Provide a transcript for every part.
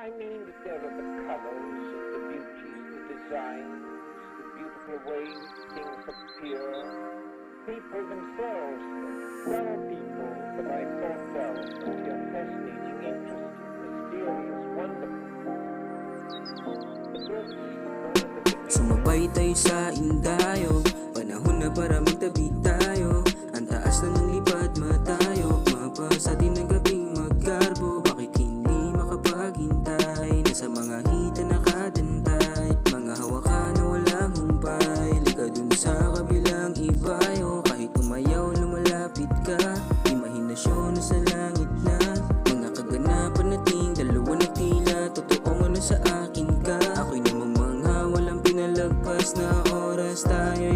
I mean that there are the colors, the beauties, the designs, the beautiful ways things appear. People themselves, well people that I thought well, are fascinating, interesting, mysterious, wonderful. Sumabay tayo sa indayo Panahon na para magtabi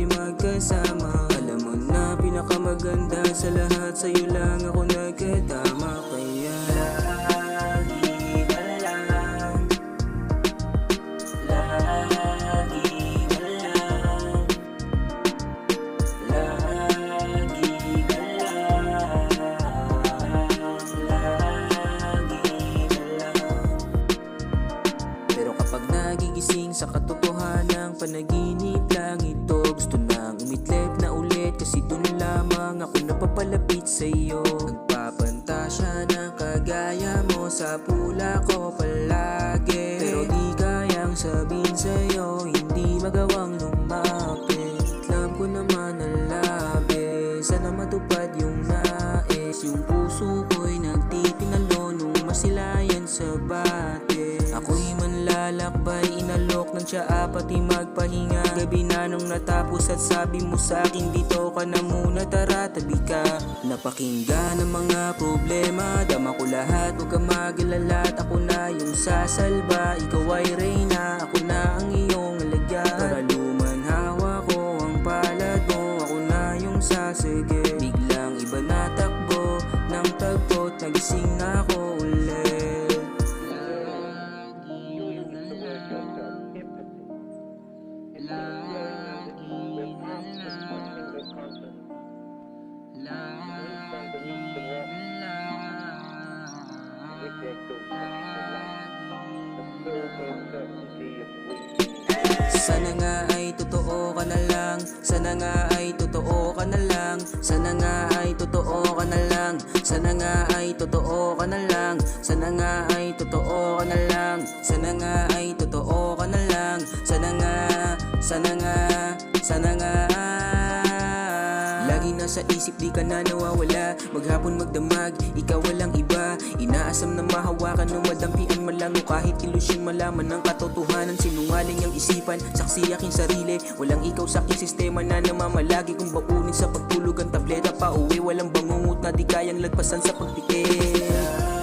Magkasama. Alam mo na pinakamaganda sa lahat Sa'yo lang ako nagkatama kagaya mo Sa pula ko palagi. Pero di kayang sabihin sa'yo Hindi magawang lumapit. Alam ko naman ang labi Sana matupad yung nais. Yung puso ko'y nagtitinalo Nung masilayan sa bate Ako'y manlalakbay Inalok ng tsaa pati magpahinga. Gabi na nung natapos at sabi mo sa akin Dito ka na muna tara tabi ka. Napakinggan ang mga problema mag-alala At ako na yung sasalba. Ikaw ay reyna Ako na ang iyong alagyan Para lumanhawa ko ang palad mo Ako na yung sasige. Biglang iba na takbo Nang tagpo't nagising na ako ulit. The word Sana nga ay totoo ka na lang. Sana nga ay totoo ka na lang. Sana nga ay totoo ka na lang. Sana nga ay totoo ka na lang. Sana nga ay totoo ka na lang. Sana nga ay totoo ka na lang. Sana nga, sana nga, sana nga. Lagi nasa isip di ka na nawawala. Maghapon magdamag, ikaw walang iba Inaasam na mahawakan o madampian malang o Kahit ilusyon malaman ng katotohanan Sinungaling ang isipan, saksi aking sarili Walang ikaw sa aking sistema na namamalagi. Kung baunin sa pagtulog ang tableta pa uwi Walang bangungot na di kayang lagpasan sa pagpikit